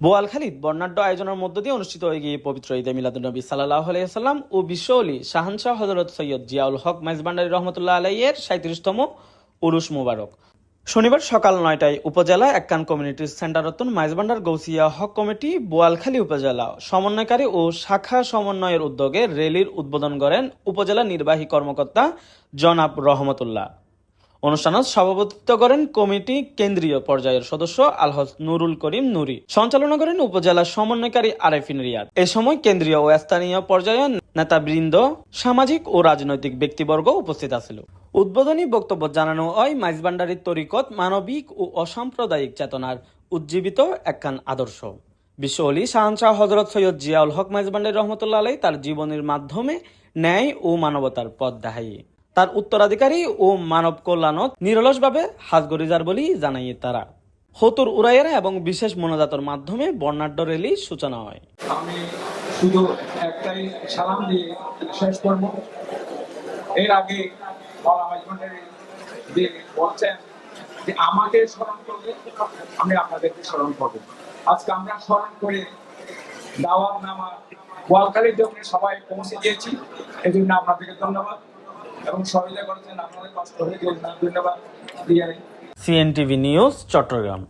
বোয়ালখালীত বর্ণাঢ্য আয়োজনের মধ্য দিয়ে অনুষ্ঠিত হয়ে গিয়ে পবিত্র ঈদে মিলাদুলনবী সাল্লাহ আলাইসাল্লাম ও বিশ্বলি শাহানশাহ হজরত সৈয়দ জিয়াউল হক মাইজবান্ডারি রহমতুল্লাহ আলাইয়ের সাঁত্রিশতম উরুস মুবারক। শনিবার সকাল নয়টায় উপজেলা এককান কমিউনিটি সেন্টারতন মাইজবান্ডার গৌসিয়া হক কমিটি বোয়ালখালী উপজেলা সমন্বয়কারী ও শাখা সমন্বয়ের উদ্যোগে র্যালির উদ্বোধন করেন উপজেলা নির্বাহী কর্মকর্তা জনাব রহমতুল্লাহ। অনুষ্ঠানত সভাপতিত্ব করেন কমিটি কেন্দ্রীয় পর্যায়ের সদস্য আলহজ নুরুল করিম নুরি। সঞ্চালনা করেন উপজেলা সমন্বয়কারী আরেফিন রিয়াদ। এ সময় কেন্দ্রীয় ও স্থানীয় পর্যায়ের নেতাবৃন্দ, সামাজিক ও রাজনৈতিক ব্যক্তিবর্গ উপস্থিত আছিল। উদ্বোধনী বক্তব্য জানানো হয় মাইজবান্ডারির তরিকত মানবিক ও অসাম্প্রদায়িক চেতনার উজ্জীবিত একখান আদর্শ। বিশ্ব অলি হজরত সৈয়দ জিয়াউল হক মাইজবান্ডারি রহমতুল্লাহ তার জীবনের মাধ্যমে ন্যায় ও মানবতার পথ দেখাই। তার উত্তরাধিকারী ও মানব কল্যাণত নিরলসভাবে হাজ গরিজার বলি জানাই তারা। হতুর উড়াইয়েরা এবং বিশেষ মনোজাতর মাধ্যমে বর্ণাঢ্য র্যালির সূচনা হয়। আমি শুধু একটাই সালাম দিয়ে শেষ করব। এর আগে বলছেন আমাকে স্মরণ করবে আমি আপনাদেরকে স্মরণ করব। আজকে আমরা স্মরণ করে দাওয়াত নামা গোয়ালকালীর জন্য সবাই পৌঁছে দিয়েছি এই জন্য আপনাদেরকে ধন্যবাদ। এবং সহযোগিতা করেছেন আপনাদের কষ্ট হয়েছে ধন্যবাদ। CNTV news Chattogram.